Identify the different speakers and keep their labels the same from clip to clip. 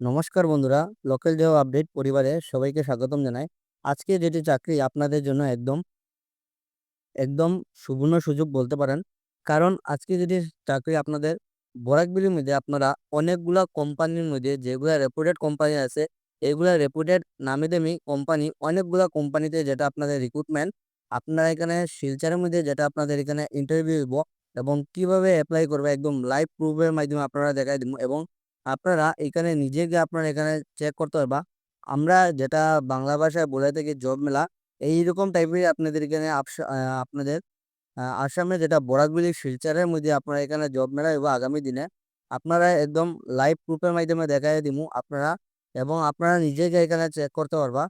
Speaker 1: নমস্কার বন্ধুরা, local job update পরিবারে সবাইকে স্বাগতম জানাই। আজকে যেটি চাকরি আপনাদের জন্য একদম একদম সুবর্ণ সুযোগ বলতে পারেন। কারণ আজকে যেটি চাকরি আপনাদের, বরাকবিলির মধ্যে আপনারা অনেকগুলা কোম্পানির মধ্যে যেগুলা রেপুটেড কোম্পানি আছে, এগুলা রেপুটেড নামি দামি কোম্পানি, অনেকগুলা কোম্পানিতে যেটা আপনাদের রিক্রুটমেন্ট আপনারা এখানে শিলচারের মধ্যে যেটা আপনাদের এখানে ইন্টারভিউ দিব এবং কীভাবে অ্যাপ্লাই করবে একদম লাইভ প্রুফের মাধ্যমে আপনারা দেখাই দিব এবং আপনারা এখানে নিজেকে আপনারা এখানে চেক করতে পারবা। আমরা যেটা বাংলা ভাষায় বলে থাকি জব মেলা, এইরকম টাইপের আপনাদের এখানে আপনাদের আসামে যেটা বরাকবিলি শিলচরের মধ্যে আপনারা এখানে জব মেলা এবং আগামী দিনে আপনারা একদম লাইভ প্রুফের মাধ্যমে দেখাই দিব আপনারা এবং আপনারা নিজেকে এখানে চেক করতে পারবা।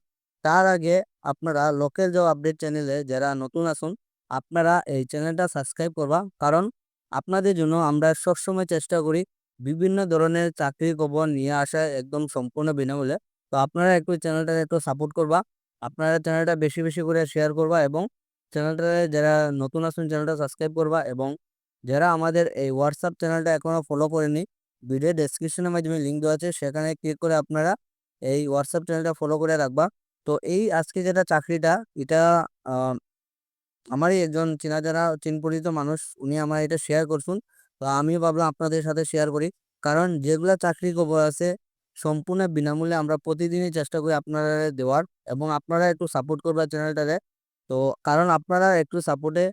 Speaker 1: তার আগে আপনারা লোকাল জব আপডেট চ্যানেলে যারা নতুন আসুন আপনারা এই চ্যানেলটা সাবস্ক্রাইব করবা। কারণ আপনাদের জন্য আমরা সবসময় চেষ্টা করি বিভিন্ন ধরনের চাকরির খবর নিয়ে আসা একদম সম্পূর্ণ বিনামূল্যে। তো আপনারা একটু চ্যানেলটাকে একটু সাপোর্ট করবা। আপনারা চ্যানেলটা বেশি বেশি করে শেয়ার করবা এবং চ্যানেলটাতে যারা নতুন আছেন চ্যানেলটা সাবস্ক্রাইব করবা এবং যারা আমাদের এই হোয়াটসঅ্যাপ চ্যানেলটা এখনও ফলো করেনি ভিডিও ডেসক্রিপশনের মাধ্যমে লিঙ্ক দেওয়া আছে, সেখানে ক্লিক করে আপনারা এই হোয়াটসঅ্যাপ চ্যানেলটা ফলো করে রাখবা। তো এই আজকে যেটা চাকরিটা, এটা আমারই একজন চেনা জানা চিন পরিচিত মানুষ, উনি আমার এটা শেয়ার করছুন তো আমিও ভাবলাম আপনাদের সাথে শেয়ার করি। কারণ যেগুলা চাকরি খবর আছে, সম্পূর্ণ বিনামূল্যে আমরা প্রতিদিনই চেষ্টা করি আপনারা দেওয়ার এবং আপনারা একটু সাপোর্ট করবার চ্যানেলটারে তো কারণ আপনারা একটু সাপোর্টে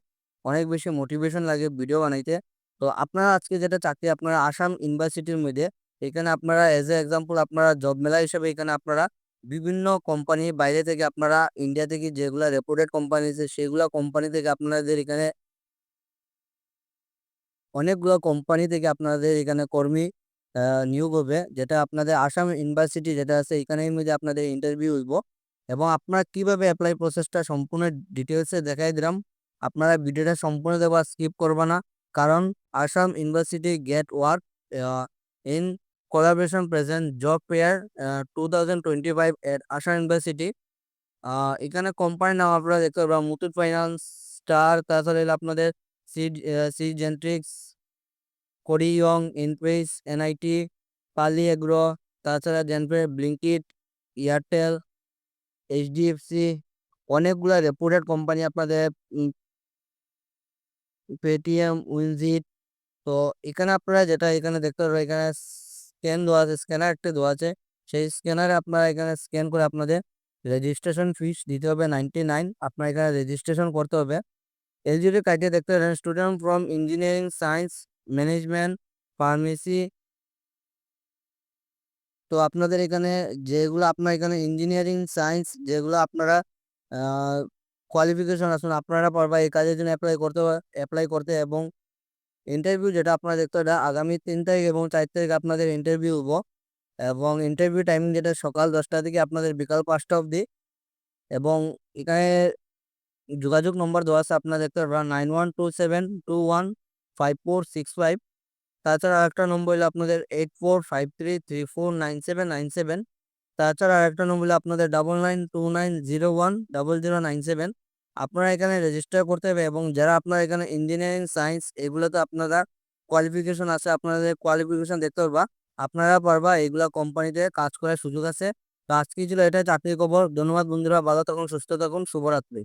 Speaker 1: অনেক বেশি মোটিভেশন লাগে ভিডিও বানাইতে। তো আপনারা আজকে যেটা চাকরি, আপনারা আসাম ইউনিভার্সিটির মধ্যে, এখানে আপনারা এজ এ এক্সাম্পল আপনারা জব মেলা হিসেবে এখানে আপনারা বিভিন্ন কোম্পানি বাইরে থেকে আপনারা ইন্ডিয়া থেকে যেগুলা রেপুটেড কোম্পানি আছে, সেগুলা কোম্পানি থেকে আপনাদের এখানে অনেকগুলো কোম্পানি থেকে আপনাদের এখানে কর্মী নিয়োগ হবে। যেটা আপনাদের আসাম ইউনিভার্সিটি যেটা আছে এখানের মধ্যে আপনাদের ইন্টারভিউ হইব। এবং আপনারা কীভাবে অ্যাপ্লাই প্রসেসটা সম্পূর্ণ ডিটেলসে দেখাই দিলাম। আপনারা ভিডিওটা সম্পূর্ণ দেওয়া স্কিপ করবে না। কারণ Assam university get work in collaboration present job fair two thousand twenty five at Assam university. এখানে কোম্পানির নাম আপনারা দেখতে পারবেন মুথুট ফাইন্যান্স স্টার তাছাড়া আপনাদের সি সি জেন্ট্রিক্স কোরিয়ং ইনপেস এনআইটি পালি এগ্রো তাছাড়া জেনপে ব্লিঙ্কিট এয়ারটেল এইচডিএফসি অনেকগুলা রেপুটেড কোম্পানি আপনাদের পেটিএম উইনজিট তো এখানে আপনারা যেটা এখানে দেখতে পারবেন, এখানে স্ক্যান দেওয়া আছে স্ক্যানার একটা দেওয়া আছে, সেই স্ক্যানারে আপনারা এখানে স্ক্যান করে আপনাদের রেজিস্ট্রেশন ফিস দিতে হবে নাইনটি নাইন আপনার এখানে রেজিস্ট্রেশন করতে হবে। এলজিডি কাইটে দেখতে পারেন student from engineering science management, pharmacy. তো আপনাদের এখানে যেগুলো আপনার এখানে ইঞ্জিনিয়ারিং, সায়েন্স যেগুলো আপনারা কোয়ালিফিকেশন আসুন, আপনারা পারবা এই কাজের জন্য অ্যাপ্লাই করতে অ্যাপ্লাই করতে এবং ইন্টারভিউ যেটা আপনারা দেখতে হবে আগামী তিন তারিখ এবং চার তারিখ আপনাদের ইন্টারভিউ হব। এবং ইন্টারভিউ টাইমিং যেটা সকাল দশটা থেকে আপনাদের বিকাল পাঁচটা অবধি। এবং এখানে যোগাযোগ নম্বর দেওয়া আছে আপনারা দেখতে পারবেন nine one two seven two one five four six five তাছাড়া আরেকটা নম্বর হলো আপনাদের eight four five three three four nine seven nine seven তাছাড়া আরেকটা নম্বর হলো আপনাদের double nine two nine zero one double zero nine seven আপনারা এখানে রেজিস্টার করতে হবে এবং যারা আপনারা এখানে ইঞ্জিনিয়ারিং সায়েন্স এগুলোতে আপনারা কোয়ালিফিকেশন আছে, আপনাদের কোয়ালিফিকেশন দেখতে পারবা। আপনারা পারবা এগুলা কোম্পানিতে কাজ করার সুযোগ আছে। তো আজকে ছিল এটা চাকরির খবর। ধন্যবাদ বন্ধুরা, ভালো থাকুন, সুস্থ থাকুন, শুভরাত্রি।